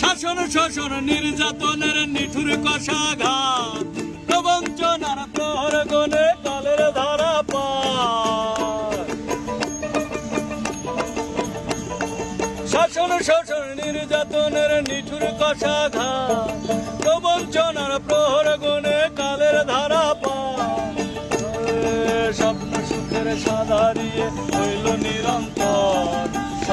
শাসন, শোষণ, নির্যাতনের নিঠুর কষাঘাত। প্রবঞ্চনার প্রহর গনে কালের ধারা শাসন, শোষণ, নির্যাতনের নিঠুর কষাঘাত। প্রবঞ্চনার প্রহর গনে কালের ধারা স্বপ্ন সুখের স্বাদ হারিয়ে হইল নিরন্তর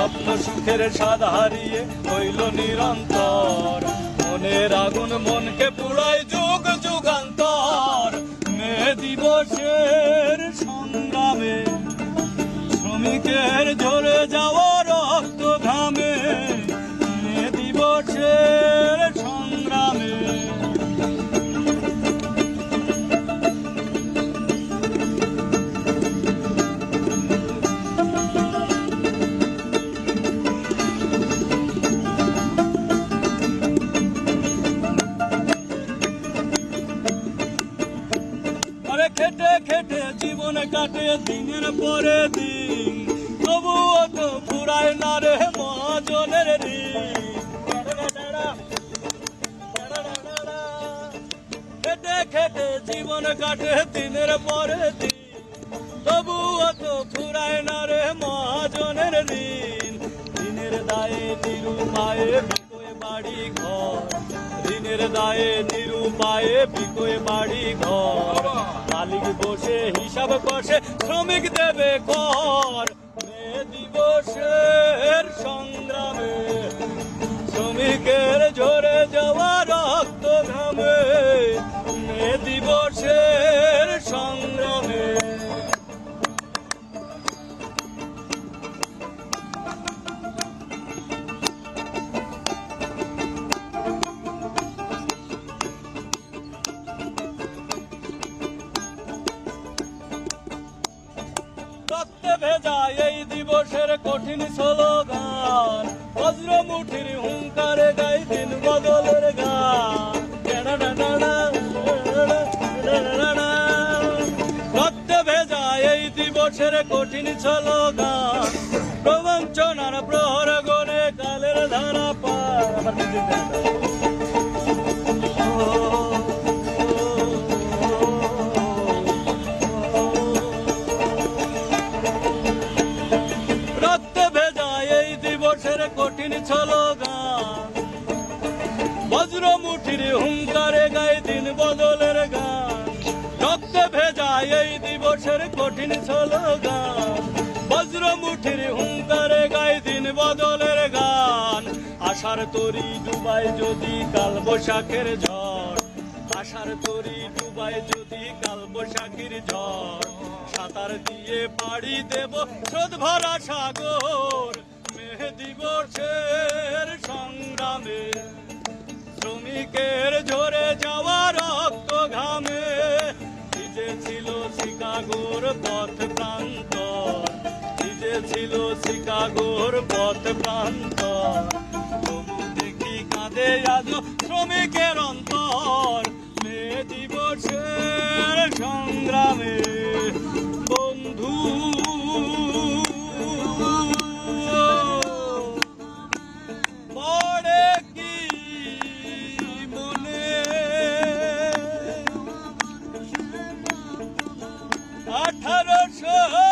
স্বপ্ন সুখের স্বাদ হারিয়ে হইল নিরন্তর। মনের আগুন মনকে পুরাই যুগ যুগান্তর। মে দিবসের সংগ্রামে শ্রমিকের ঝরে যাওয়া কাটে দিনের পরে দিন, তবুও তো ফুরায় না রে মহাজনের খেটে জীবন কাটে দিনের পরে দিন, তবুও তো ফুরায় না রে মহাজনের ঋণ। ঋণের দায়ে নিরুপায়ে বিকোয় বাড়ি ঘর ঋণের দায়ে নিরুপায়ে বিকোয় বাড়ি ঘর। মালিক বসে হিসাব কষে, শ্রমিক দেবে কর। মে দিবসের সংগ্রামে, শ্রমিকের ভেজা এই দিবসের কঠিন স্লোগান। বজ্র মুঠির হুঙ্কারে গাই দিন বদলের গান। রক্ত ভেজা এই দিবসের কঠিন স্লোগান। কঠিন গান বজ্র মুঠির হুঙ্কারে গায়ে দিন বদলের গান রক্তে ভেজা এই দিবসের কঠিন ছল গান বজ্র মুঠির হুঙ্কারে গায়ে দিন বদলের গান। আশার তরি ডুবাই যদি কাল বৈশাখের ঝড়। আশার তরি ডুবাই যদি কাল বৈশাখীর ঝড়। সাঁতার দিয়ে পাড়ি দেব স্রোত ভরা সাগর দিবসের সংগ্রামে, শ্রমিকের ঝরে যাওয়া রক্ত ঘামে ছিল শিকাগোর পথ প্রান্ত ছিল শিকাগোর পথ প্রান্ত 他的车。